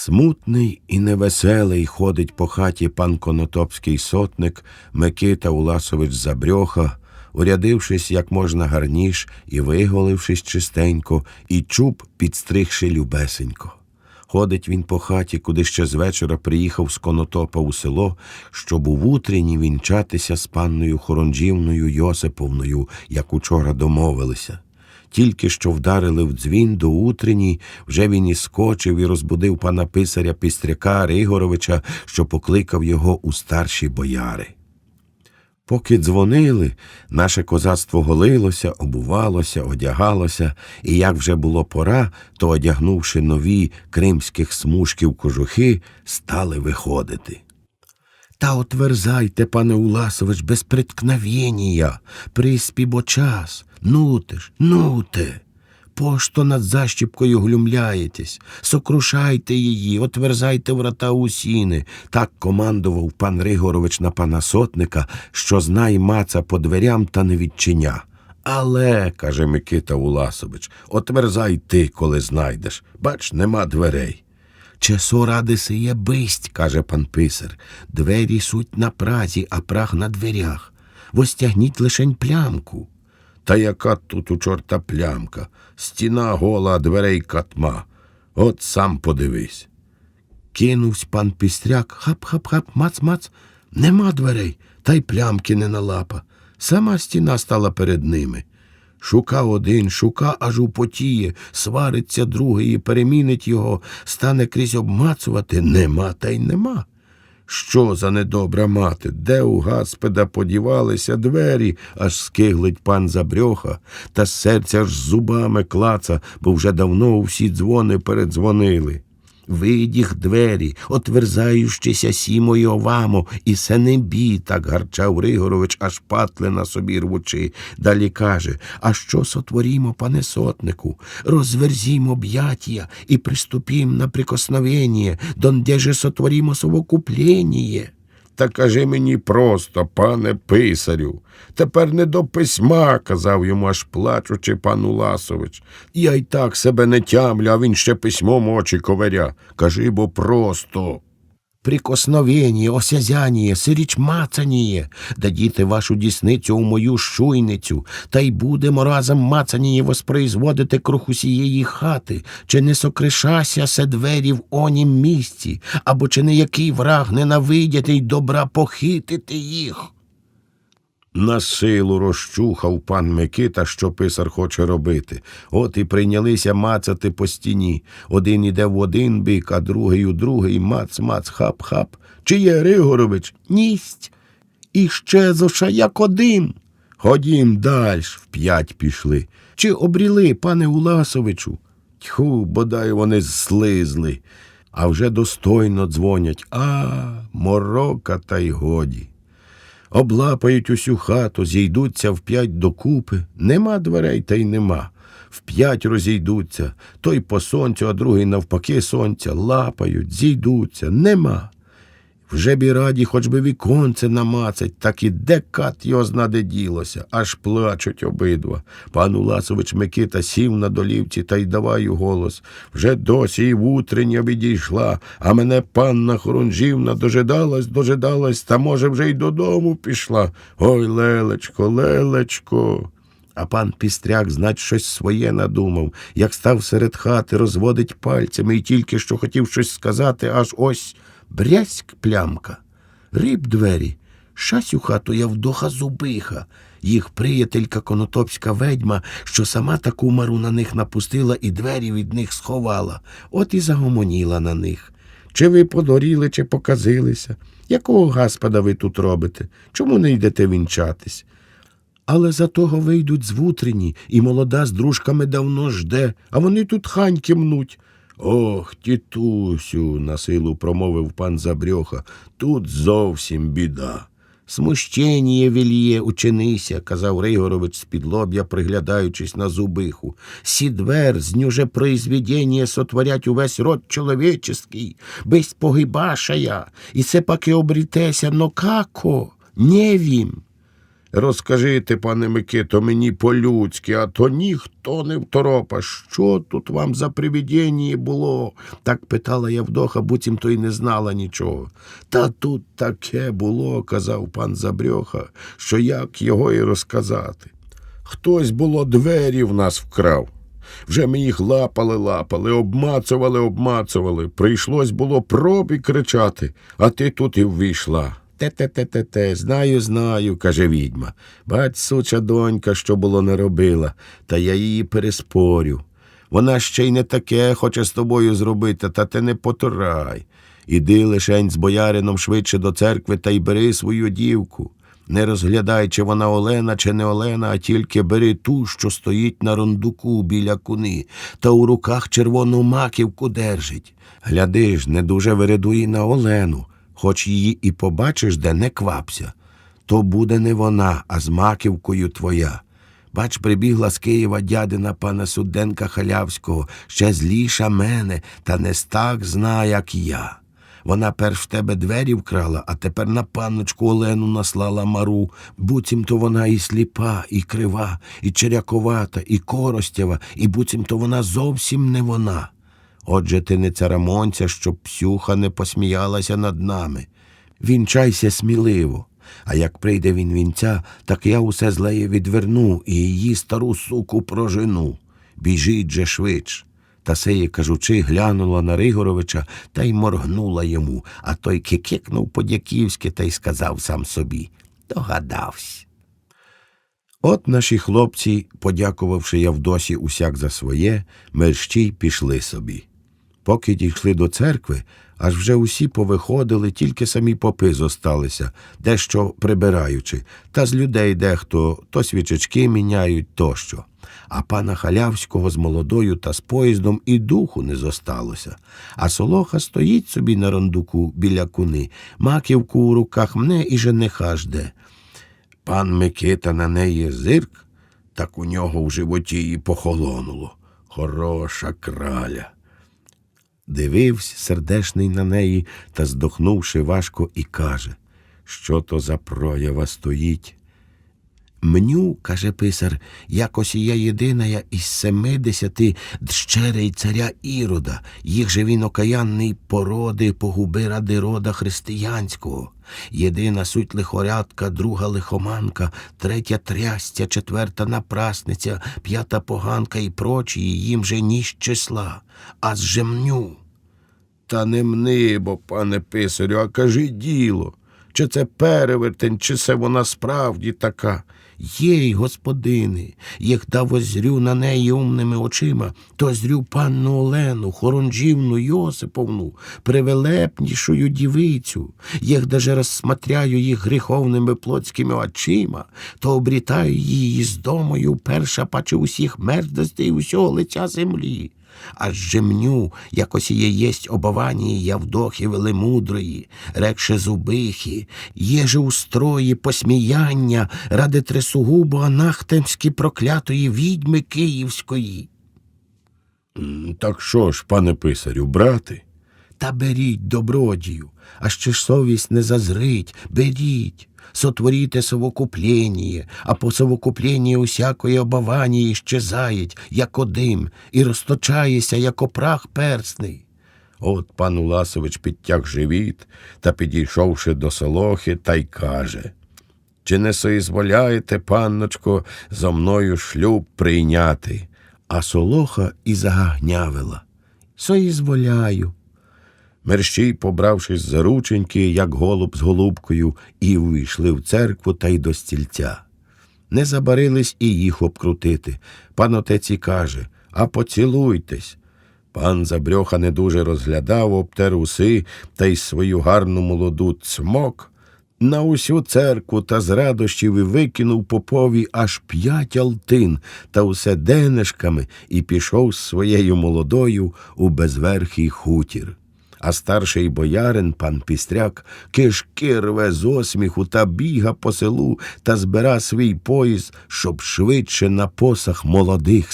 Смутний і невеселий ходить по хаті пан Конотопський сотник Микита Уласович Забрьоха, урядившись як можна гарніш і виголившись чистенько, і чуб підстригши любесенько. Ходить він по хаті, куди ще з вечора приїхав з Конотопа у село, щоб у вутріні вінчатися з панною Хоронжівною Йосиповною, як учора домовилися. Тільки що вдарили в дзвін до утренній, вже він і скочив і розбудив пана писаря Пістряка Ригоровича, що покликав його у старші бояри. Поки дзвонили, наше козацтво голилося, обувалося, одягалося, і як вже було пора, то, одягнувши нові кримських смужків кожухи, стали виходити. Та отверзайте, пане Уласович, без приткновення, приспі бо час. Нуте ж, нуте. Пошто над защіпкою глюмляєтесь, сокрушайте її, отверзайте врата усіни. Так командував пан Ригорович на пана сотника, що знай маца по дверям та не відчиня. Але, каже Микита Уласович, отверзай ти, коли знайдеш. Бач, нема дверей. Чесо ради сиє бисть, каже пан писар. Двері суть на празі, а прах на дверях. Востягніть лишень плямку. Та яка тут у чорта плямка? Стіна гола, дверей катма. От сам подивись. Кинувсь пан пістряк, хап-хап-хап, мац-мац. Нема дверей, та й плямки не налапа. Сама стіна стала перед ними. Шука один, шука аж употіє, свариться другий перемінить його, стане крізь обмацувати. Нема та й нема. Що за недобра мати? Де у гаспеда подівалися двері, аж скиглить пан забрьоха, та серця аж зубами клаца, бо вже давно всі дзвони передзвонили. Видіх двері, отверзаючися сімою овамо, і се не бі, так гарчав Ригорович, аж патли на собі рвучи. Далі каже, а що сотворімо, пане сотнику? Розверзімо б'ятія і приступім на прикосновення, донде же сотворімо совокуплення. Та кажи мені просто, пане писарю, тепер не до письма, казав йому аж плачучи пан Уласович. Я й так себе не тямлю, а він ще письмом очі коваря. Кажи бо просто. Прикосновення, осязяніє, сиріч мацаніє, дадіте вашу дісницю у мою шуйницю, та й будемо разом мацаніє воспроизводити круг усієї хати, чи не сокришася се двері в онім місці, або чи не який враг ненавидяти й добра похитити їх. На силу розчухав пан Микита, що писар хоче робити. От і прийнялися мацати по стіні. Один іде в один бік, а другий у другий, мац, мац, хап, хап. Чи є Ригорович? Ність. І ще зоша як один. Ходім дальш, вп'ять пішли. Чи обріли, пане Уласовичу? Тьху, бодай вони зслизли. А вже достойно дзвонять. А, морока та й годі. Облапають усю хату, зійдуться вп'ять докупи. Нема дверей, та й нема. Вп'ять розійдуться, той по сонцю, а другий навпаки сонця, лапають, зійдуться, нема. Вже б і раді, хоч би віконце намацать, так і де кат його знаде ділося, аж плачуть обидва. Пан Уласович Микита сів на долівці та й давай у голос. Вже досі і в утрення відійшла, а мене панна Хорунжівна дожидалась, дожидалась, та, може, вже й додому пішла. Ой, лелечко, лелечко. А пан Пістряк, знать, щось своє надумав, як став серед хати, розводить пальцями і тільки що хотів щось сказати, аж ось брязьк плямка. Риб двері. Шась у хату Явдоха Зубиха, їх приятелька конотопська ведьма, що сама таку мару на них напустила і двері від них сховала, от і загомоніла на них. Чи ви подоріли, чи показилися? Якого гаспода ви тут робите? Чому не йдете вінчатись? Але за того вийдуть з вутрені, і молода з дружками давно жде, а вони тут ханьки мнуть. Ох, тітусю, насилу промовив пан Забрьоха, тут зовсім біда. Смущення віліє, учинися, казав Ригорович з-під лоб'я, приглядаючись на зубиху. Сідвер з нюже произведення сотворять увесь род чоловіческий, без погибашая, і це паки обрітеся, но како? Не вім. Розкажите, пане Микито, мені по-людськи, а то ніхто не второпа. Що тут вам за привідєння було? Так питала Явдоха, буцімто й не знала нічого. Та тут таке було, казав пан Забрьоха, що як його і розказати. Хтось було двері в нас вкрав. Вже ми їх лапали, лапали, обмацували, обмацували. Прийшлось було пробі кричати, а ти тут і ввійшла. Те-те-те-те-те, знаю, знаю, каже відьма. Бать, суча донька, що було не робила, та я її переспорю. Вона ще й не таке хоче з тобою зробити, та ти не потурай. Іди лишень з боярином швидше до церкви та й бери свою дівку. Не розглядай, чи вона Олена, чи не Олена, а тільки бери ту, що стоїть на рундуку біля куни, та у руках червону маківку держить. Гляди ж, не дуже вирядуй на Олену, хоч її і побачиш, де не квапся. То буде не вона, а з маківкою твоя. Бач, прибігла з Києва дядина пана Суденка Халявського, ще зліша мене, та не так зна, як я. Вона перш в тебе двері вкрала, а тепер на панночку Олену наслала мару. Буцімто вона і сліпа, і крива, і черяковата, і коростєва, і буцімто вона зовсім не вона. Отже, ти не царамонця, щоб псюха не посміялася над нами. Вінчайся сміливо. А як прийде він вінця, так я усе злеє відверну і її стару суку прожену. Біжіть же швидш. Та сеє, кажучи, глянула на Ригоровича та й моргнула йому, а той кикикнув по-дяківськи та й сказав сам собі Догадався. От наші хлопці, подякувавши Явдосі усяк за своє, мерщій пішли собі. Поки дійшли до церкви, аж вже усі повиходили, тільки самі попи зосталися, дещо прибираючи, та з людей дехто то свічечки міняють тощо. А пана Халявського з молодою та з поїздом і духу не зосталося. А солоха стоїть собі на рондуку біля куни, маківку у руках мне і жениха жде. Пан Микита на неї зирк, так у нього в животі і похолонуло. Хороша краля. Дивився сердешний на неї та, здохнувши важко, і каже, що то за проява стоїть. Мню, каже писар, якось я єдина із семидесяти дщерей царя Ірода, їх же він окаянний породи погуби ради рода християнського. Єдина суть лихорядка, друга лихоманка, третя трястя, четверта напрасниця, п'ята поганка і прочі, їм же ні з числа, а з жемню. Та не мни, бо, пане писарю, а кажи діло. Чи це перевертень, чи це вона справді така? Єй, господини, як да возрю на неї умними очима, то зрю панну Олену, хоронжівну Йосиповну, привелепнішою дівицю, як даже розсматряю їх гріховними плотськими очима, то обрітаю її з домою перша паче усіх мердостей усього лиця землі. Аж жемню, якось є єсть обованії Явдохи велемудрої, рекше зубихи, є же устрої, посміяння ради тресугубо анахтемські проклятої відьми київської. Так що ж, пане писарю, брати? Та беріть добродію, а ще ж совість не зазрить, беріть. Сотворіте совокуплення, а по совокупленні усякої обаванії щезають, як одим, і розточається, як опрах персний. От пан Уласович підтяг живіт та, підійшовши до солохи, та й каже Чи не соізволяєте, панночко, зо мною шлюб прийняти? А солоха і загагнявила. Соізволяю. Мерщій, побравшись за рученьки, як голуб з голубкою, і увійшли в церкву та й до стільця. Не забарились і їх обкрутити. Пан отець і каже А поцілуйтесь. Пан Забрьоха не дуже розглядав, обтер уси та й свою гарну молоду цмок на усю церкву та з радощів і викинув попові аж п'ять алтин та усе денежками і пішов з своєю молодою у безверхий хутір. А старший боярин, пан Пістряк, кишки рве з осміху та біга по селу та збира свій поїзд, щоб швидше на посах молодих